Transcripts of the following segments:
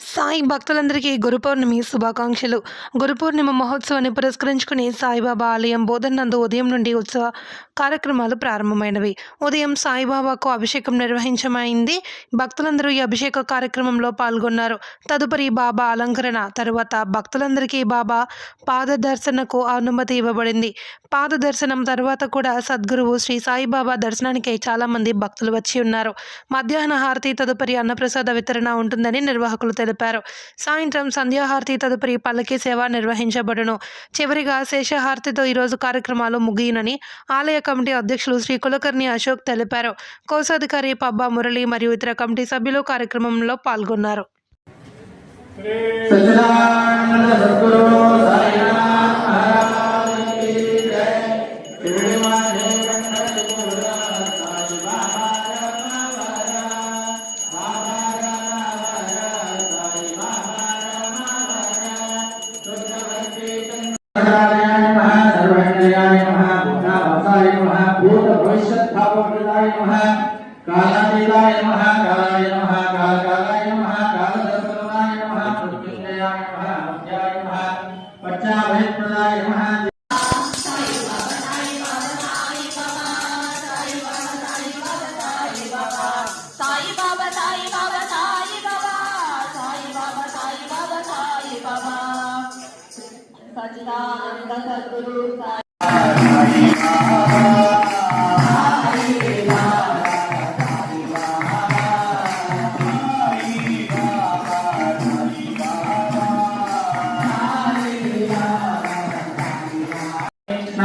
సాయి భక్తులందరికీ గురు పౌర్ణమి శుభాకాంక్షలు. గురు పౌర్ణిమ మహోత్సవాన్ని పురస్కరించుకుని సాయిబాబా ఆలయం బోధనందు ఉదయం నుండి ఉత్సవ కార్యక్రమాలు ప్రారంభమైనవి. ఉదయం సాయిబాబాకు అభిషేకం నిర్వహించమైంది. భక్తులందరూ ఈ అభిషేక కార్యక్రమంలో పాల్గొన్నారు. తదుపరి బాబా అలంకరణ తరువాత భక్తులందరికీ బాబా పాద దర్శనకు అనుమతి ఇవ్వబడింది. పాద దర్శనం తర్వాత కూడా సద్గురువు శ్రీ సాయిబాబా దర్శనానికి చాలామంది భక్తులు వచ్చి ఉన్నారు. మధ్యాహ్న హారతి తదుపరి అన్నప్రసాద వితరణ ఉంటుందని నిర్వాహకులు తెలిపారు. సాయంత్రం సంధ్యాహారతి తదుపరి పల్లకి సేవ నిర్వహించబడును. చివరిగా శేషహారతితో ఈరోజు కార్యక్రమాలు ముగియనని ఆలయ కమిటీ అధ్యక్షులు శ్రీ కులకర్ణి అశోక్ తెలిపారు. కోశాధికారి పబ్బా మురళి మరియు ఇతర కమిటీ సభ్యులు కార్యక్రమంలో పాల్గొన్నారు. నమః కాలాతీతాయ నమః కాలాయ నమః కాలకాలాయ నమః కాలదర్శనాయ నమః ప్రత్యుషయాయ నమః అధ్యాయ నమః పచ్చాభయప్రదాయ నమః సచిదానంద సద్గురు సాయి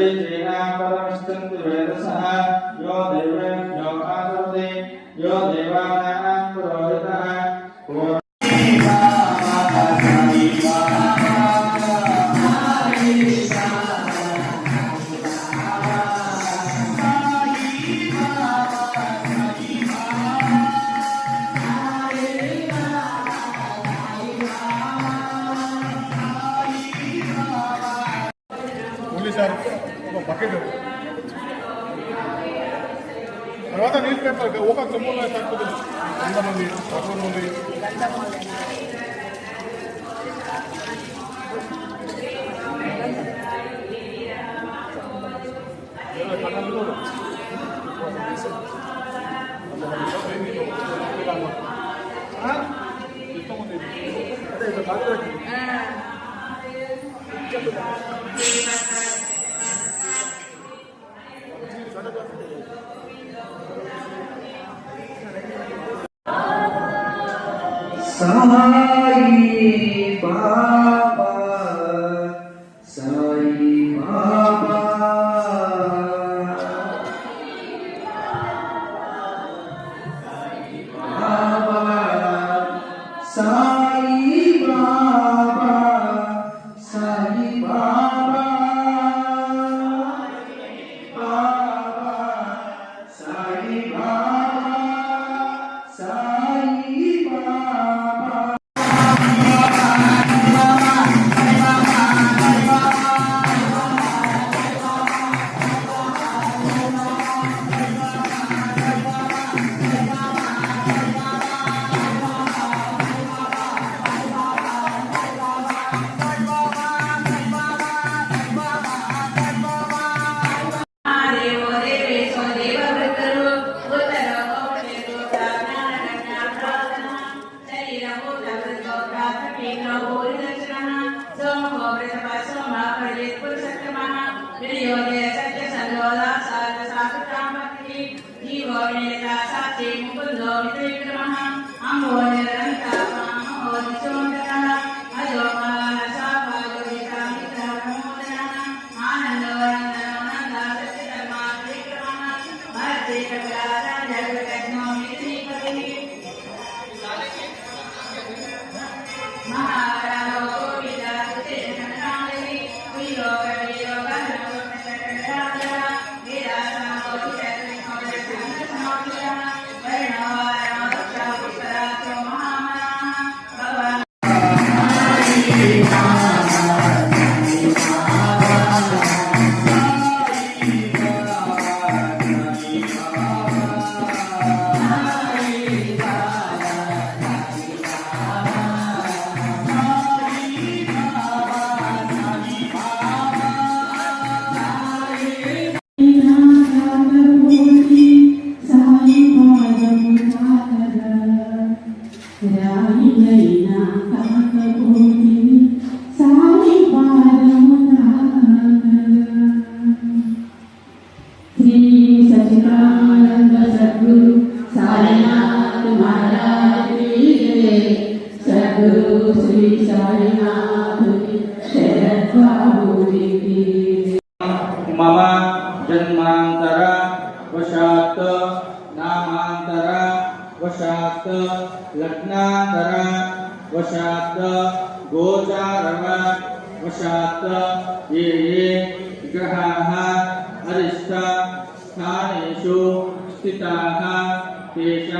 परेजेना परमस्तन्ति वेदसः यो देवेन यो आदरते यो देवानां ఓన్లీ సార్ ఒక బకెట్ తర్వాత నీళ్ళు పెట్టాలి ఒక చెంబులో సరిపోతుంది వంద మంది తక్కువ మంది అదే Sai Baba, Sai Baba. Sai Baba, Sai जीव निरदासाते मुकुंद वितरिक्रमः अम्बो निरदं वशात गोचारव वशात ये ये ग्रहाः अरिष्ट स्थानेषु स्थिताः तेषां